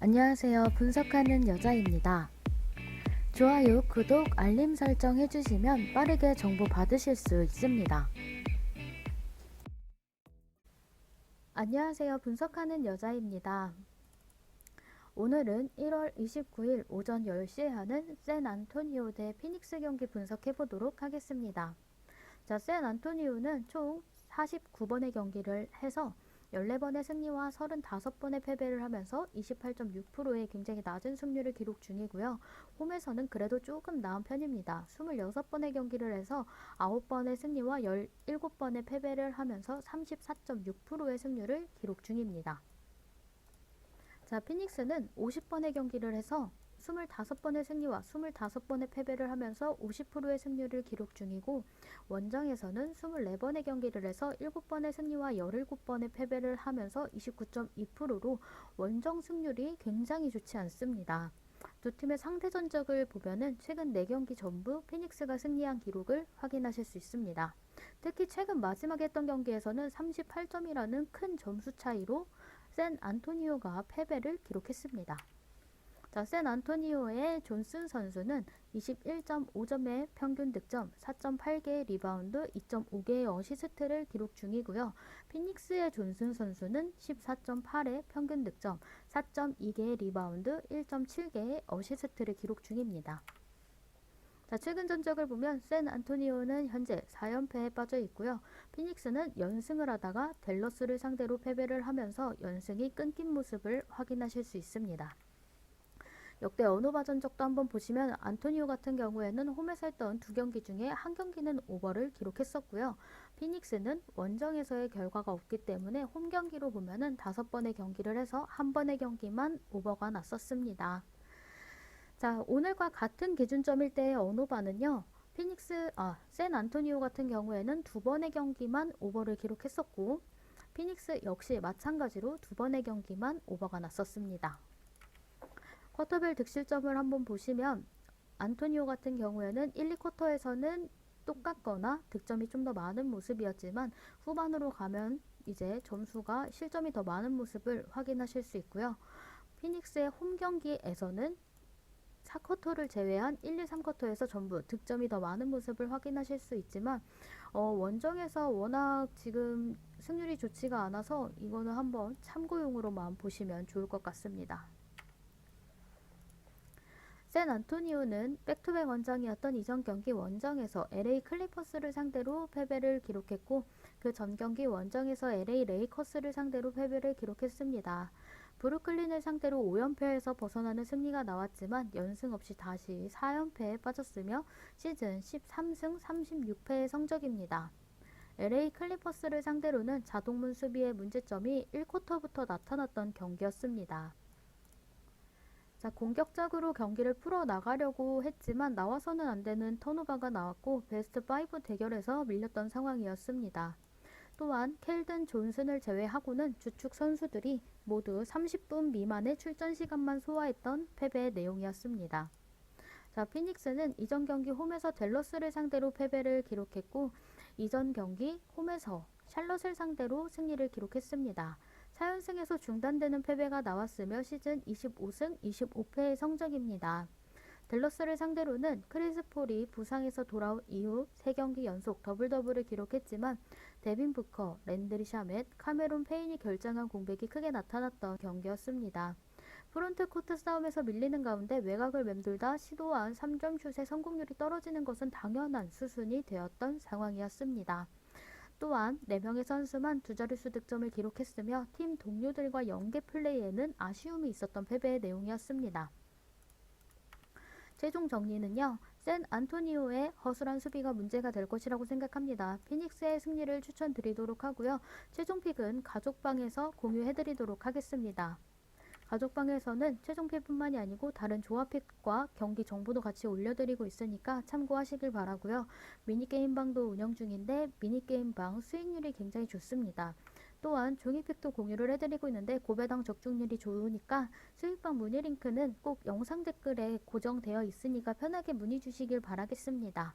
안녕하세요. 분석하는 여자입니다. 좋아요, 구독, 알림 설정 해주시면 빠르게 정보 받으실 수 있습니다. 안녕하세요. 분석하는 여자입니다. 오늘은 1월 29일 오전 10시에 하는 샌 안토니오 대 피닉스 경기 분석해 보도록 하겠습니다. 자, 샌 안토니오는 총 49번의 경기를 해서 14번의 승리와 35번의 패배를 하면서 28.6%의 굉장히 낮은 승률을 기록 중이고요. 홈에서는 그래도 조금 나은 편입니다. 26번의 경기를 해서 9번의 승리와 17번의 패배를 하면서 34.6%의 승률을 기록 중입니다. 자, 피닉스는 50번의 경기를 해서 25번의 승리와 25번의 패배를 하면서 50%의 승률을 기록 중이고 원정에서는 24번의 경기를 해서 7번의 승리와 17번의 패배를 하면서 29.2%로 원정 승률이 굉장히 좋지 않습니다. 두 팀의 상대 전적을 보면은 최근 4경기 전부 피닉스가 승리한 기록을 확인하실 수 있습니다. 특히 최근 마지막에 했던 경기에서는 38점이라는 큰 점수 차이로 샌 안토니오가 패배를 기록했습니다. 자, 샌 안토니오의 존슨 선수는 21.5점의 평균 득점, 4.8개의 리바운드, 2.5개의 어시스트를 기록 중이고요. 피닉스의 존슨 선수는 14.8의 평균 득점, 4.2개의 리바운드, 1.7개의 어시스트를 기록 중입니다. 자, 최근 전적을 보면 샌 안토니오는 현재 4연패에 빠져 있고요. 피닉스는 연승을 하다가 델러스를 상대로 패배를 하면서 연승이 끊긴 모습을 확인하실 수 있습니다. 역대 언어 바 전적도 한번 보시면 안토니오 같은 경우에는 홈에서 했던 두 경기 중에 한 경기는 오버를 기록했었고요. 피닉스는 원정에서의 결과가 없기 때문에 홈 경기로 보면은 다섯 번의 경기를 해서 한 번의 경기만 오버가 났었습니다. 자, 오늘과 같은 기준점일 때의 언어바는요. 피닉스, 아, 샌 안토니오 같은 경우에는 두 번의 경기만 오버를 기록했었고, 피닉스 역시 마찬가지로 두 번의 경기만 오버가 났었습니다. 쿼터별 득실점을 한번 보시면 안토니오 같은 경우에는 1, 2쿼터에서는 똑같거나 득점이 좀 더 많은 모습이었지만 후반으로 가면 이제 점수가 실점이 더 많은 모습을 확인하실 수 있고요. 피닉스의 홈 경기에서는 4쿼터를 제외한 1, 2, 3쿼터에서 전부 득점이 더 많은 모습을 확인하실 수 있지만 어, 원정에서 워낙 지금 승률이 좋지가 않아서 이거는 한번 참고용으로만 보시면 좋을 것 같습니다. 샌 안토니오는 백투백 원정이었던 이전 경기 원정에서 LA 클리퍼스를 상대로 패배를 기록했고 그 전 경기 원정에서 LA 레이커스를 상대로 패배를 기록했습니다. 브루클린을 상대로 5연패에서 벗어나는 승리가 나왔지만 연승 없이 다시 4연패에 빠졌으며 시즌 13승 36패의 성적입니다. LA 클리퍼스를 상대로는 자동문 수비의 문제점이 1쿼터부터 나타났던 경기였습니다. 자, 공격적으로 경기를 풀어 나가려고 했지만 나와서는 안 되는 턴오버가 나왔고 베스트 5 대결에서 밀렸던 상황이었습니다. 또한 켈든 존슨을 제외하고는 주축 선수들이 모두 30분 미만의 출전 시간만 소화했던 패배의 내용이었습니다. 자, 피닉스는 이전 경기 홈에서 델러스를 상대로 패배를 기록했고 이전 경기 홈에서 샬럿을 상대로 승리를 기록했습니다. 4연승에서 중단되는 패배가 나왔으며 시즌 25승 25패의 성적입니다. 델러스를 상대로는 크리스 폴이 부상에서 돌아온 이후 3경기 연속 더블 더블을 기록했지만 데빈 부커, 랜드리 샤멧, 카메론 페인이 결정한 공백이 크게 나타났던 경기였습니다. 프론트 코트 싸움에서 밀리는 가운데 외곽을 맴돌다 시도한 3점 슛의 성공률이 떨어지는 것은 당연한 수순이 되었던 상황이었습니다. 또한 4명의 선수만 두 자릿수 득점을 기록했으며 팀 동료들과 연계 플레이에는 아쉬움이 있었던 패배의 내용이었습니다. 최종 정리는요. 샌 안토니오의 허술한 수비가 문제가 될 것이라고 생각합니다. 피닉스의 승리를 추천드리도록 하고요. 최종 픽은 가족방에서 공유해드리도록 하겠습니다. 가족방에서는 최종픽뿐만이 아니고 다른 조합픽과 경기 정보도 같이 올려드리고 있으니까 참고하시길 바라고요. 미니게임방도 운영 중인데 미니게임방 수익률이 굉장히 좋습니다. 또한 종이픽도 공유를 해드리고 있는데 고배당 적중률이 좋으니까 수익방 문의 링크는 꼭 영상 댓글에 고정되어 있으니까 편하게 문의 주시길 바라겠습니다.